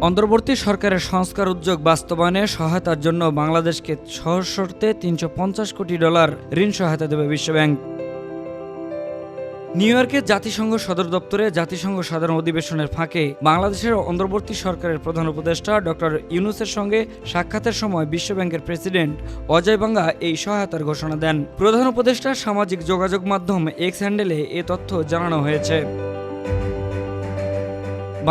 অন্তর্বর্তী সরকারের সংস্কার উদ্যোগ বাস্তবায়নে সহায়তার জন্য বাংলাদেশকে সহজ শর্তে তিনশো পঞ্চাশ কোটি ডলার ঋণ সহায়তা দেবে বিশ্বব্যাংক। নিউ ইয়র্কের জাতিসংঘ সদর দপ্তরে জাতিসংঘ সাধারণ অধিবেশনের ফাঁকে বাংলাদেশের অন্তর্বর্তী সরকারের প্রধান উপদেষ্টা ডক্টর ইউনুসের সঙ্গে সাক্ষাতের সময় বিশ্বব্যাংকের প্রেসিডেন্ট অজয় বাঙ্গা এই সহায়তার ঘোষণা দেন। প্রধান উপদেষ্টা সামাজিক যোগাযোগ মাধ্যম এক্স হ্যান্ডেলে এ তথ্য জানানো হয়েছে।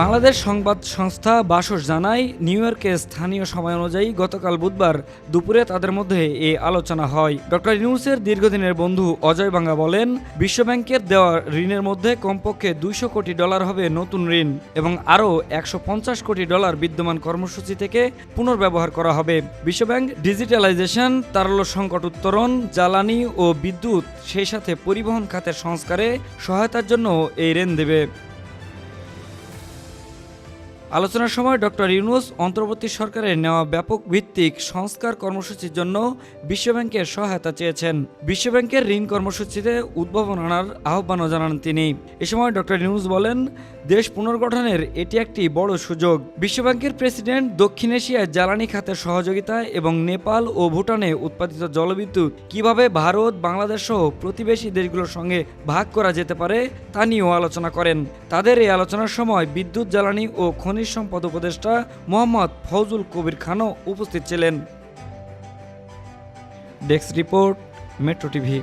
বাংলাদেশ সংবাদ সংস্থা বাসস জানায়, নিউ ইয়র্কে স্থানীয় সময় অনুযায়ী গতকাল বুধবার দুপুরে তাদের মধ্যে এ আলোচনা হয়। ডক্টর ইউনুসের দীর্ঘদিনের বন্ধু অজয় বাঙ্গা বলেন, বিশ্বব্যাংকের দেওয়া ঋণের মধ্যে কমপক্ষে দুইশো কোটি ডলার হবে নতুন ঋণ এবং আরও একশো পঞ্চাশ কোটি ডলার বিদ্যমান কর্মসূচি থেকে পুনর্ব্যবহার করা হবে। বিশ্বব্যাংক ডিজিটালাইজেশন, তারল্য সংকট উত্তরণ, জ্বালানি ও বিদ্যুৎ সেই সাথে পরিবহন খাতের সংস্কারে সহায়তার জন্য এই ঋণ দেবে। আলোচনার সময় ডক্টর ইউনুস অন্তর্বর্তী সরকারের নেওয়া ব্যাপক ভিত্তিক সংস্কার কর্মসূচির জন্য বিশ্বব্যাংকের সহায়তা চেয়েছেন। বিশ্বব্যাংকের ঋণ কর্মসূচিতে উদ্ভাবন আনার আহ্বানও জানান তিনি। এ সময় ডক্টর ইউনুস বলেন, দেশ পুনর্গঠনের এটি একটি বড় সুযোগ। বিশ্বব্যাংকের প্রেসিডেন্ট দক্ষিণ এশিয়ায় জ্বালানি খাতের সহযোগিতা এবং নেপাল ও ভুটানে উৎপাদিত জলবিদ্যুৎ কীভাবে ভারত, বাংলাদেশ সহ প্রতিবেশী দেশগুলোর সঙ্গে ভাগ করা যেতে পারে তা নিয়েও আলোচনা করেন। তাদের এই আলোচনার সময় বিদ্যুৎ, জ্বালানি ও খনিজ সম্পদ উপদেষ্টা মোহাম্মদ ফৌজুল কবির খানও উপস্থিত ছিলেন। Desk report Metro TV.